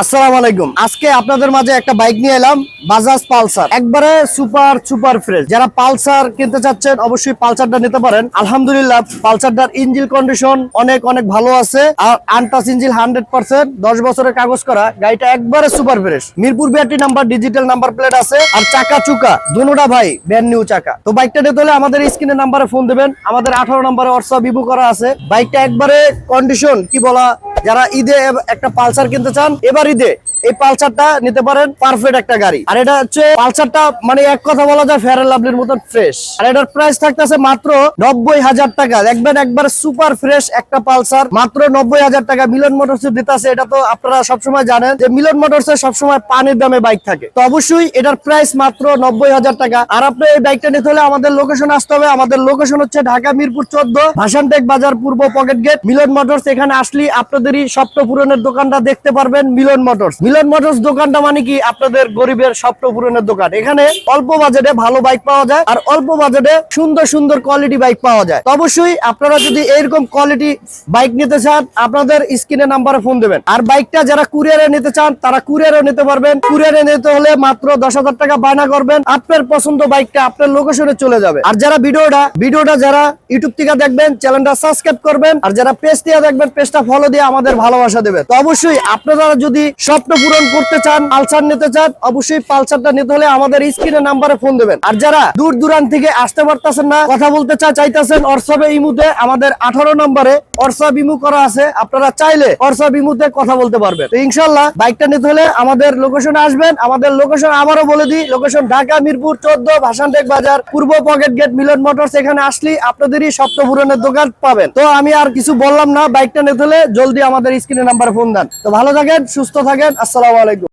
আসসালামু আলাইকুম। আজকে আপনাদের মাঝে একটা বাইক নিয়ে এলাম বাজাজ পালসার একবারে সুপার সুপার ফ্রেশ। যারা পালসার কিনতে চাচ্ছেন, অবশ্যই পালসারটা নিতে পারেন। আলহামদুলিল্লাহ পালসারটার ইঞ্জিন কন্ডিশন অনেক অনেক ভালো আছে। আর আনটাস ইঞ্জিন হান্ড্রেড পার্সেন্ট, দশ বছরের কাগজ করা। গাড়িটা একবারে super fresh. Mirpur BRT number digital number plate আছে। আর চাকা চুকা দুনোটা ভাই ব্যান্ড নিউ চাকা। তো বাইকটা নিতে হলে আমাদের স্ক্রিনের নাম্বারে ফোন দেবেন। আমাদের আঠারো নাম্বারে হোয়াটসঅ্যাপ ইবু করা আছে। বাইকটা একবারে কন্ডিশন কি বলা, যারা ঈদে একটা পালসার কিনতে চান, এবার ঈদে এই পালসারটা নিতে পারেন পারফেক্ট একটা গাড়ি। আর এটা হচ্ছে পালসারটা মানে এক কথা বলা যায় ফেয়ার লাভলির মতন ফ্রেশ আর এটার প্রাইস থাকতেছে মাত্র নব্বই হাজার টাকা। দেখবেন একবার সুপার ফ্রেশ একটা পালসার, মাত্র নব্বই হাজার টাকা। মিলন মোটরস দিতেছে, এটা তো আপনারা সবসময় জানেন যে মিলন মোটরস সবসময় পানির দামে বাইক থাকে। তো অবশ্যই এটার প্রাইস মাত্র নব্বই হাজার টাকা। আর আপনি এই বাইকটা নিতে হলে আমাদের লোকেশন আসতে হবে। আমাদের লোকেশন হচ্ছে ঢাকা মিরপুর চোদ্দ, ভাসানটেক বাজার পূর্ব পকেট গেট মিলন মোটরস এখানে আসলে আপনাদেরই স্বপ্ন পূরণের দোকানটা দেখতে পারবেন মিলন মোটরস। মিলন মোটরস দোকানটা মানে কি? আপনাদের গরিবের স্বপ্ন পূরণের দোকান। এখানে অল্প বাজেটে ভালো বাইক পাওয়া যায় আর অল্প বাজেটে সুন্দর সুন্দর কোয়ালিটি বাইক পাওয়া যায়। অবশ্যই আপনারা যদি এরকম কোয়ালিটি বাইক নিতে চান, আপনাদের স্ক্রিনে নাম্বারে ফোন দেবেন। আর বাইকটা যারা কুরিয়ারে নিতে চান, তারা কুরিয়ারে নিতে পারবেন। কুরিয়ারে নিতে হলে মাত্র দশ হাজার টাকা বায়না করবেন। আপনার পছন্দ বাইকটা আপনার লোকেশনে চলে যাবে। আর যারা ভিডিওটা ভিডিওটা যারা ইউটিউব থেকে দেখবেন চ্যানেলটা সাবস্ক্রাইব করবেন। আর যারা পেজ দিয়ে দেখবেন পেজটা ফলো দিয়ে আমাদের ভালোবাসা দেবেন। তো অবশ্যই আপনারা যদি স্বপ্ন পূরণ করতে চান, পালসার নিতে চান, অবশ্যই পালসারটা নিতে হলে আমাদের স্ক্রিনে নাম্বারে ফোন দেবেন। আর যারা দূর দূরান্ত থেকে আসতে পারতেছেন না, কথা বলতে চা চাইতেছেন অর্সবে ইমুতে আমাদের আঠারো নম্বরে অর্সা বিমু করা আছে। আপনারা চাইলে অর্সা বিমুতে কথা বলতে পারবেন। তো ইনশাল্লাহ বাইকটা নিতে হলে আমাদের লোকেশনে আসবেন। আমাদের লোকেশন আবারও বলে দিই লোকেশন ঢাকা, মিরপুর, চোদ্দ, ভাসানটেক বাজার, পূর্ব পকেট গেট মিলন মোটরস, এখানে আসলে আপনাদেরই স্বপ্ন পূরণের দোকান পাবেন। তো আমি আর কিছু বললাম না, বাইকটা নিতে হলে জলদি আমাদের স্ক্রিনে নাম্বারে ফোন দেন। তো ভালো থাকেন, সুস্থ থাকেন আসসালামু আলাইকুম।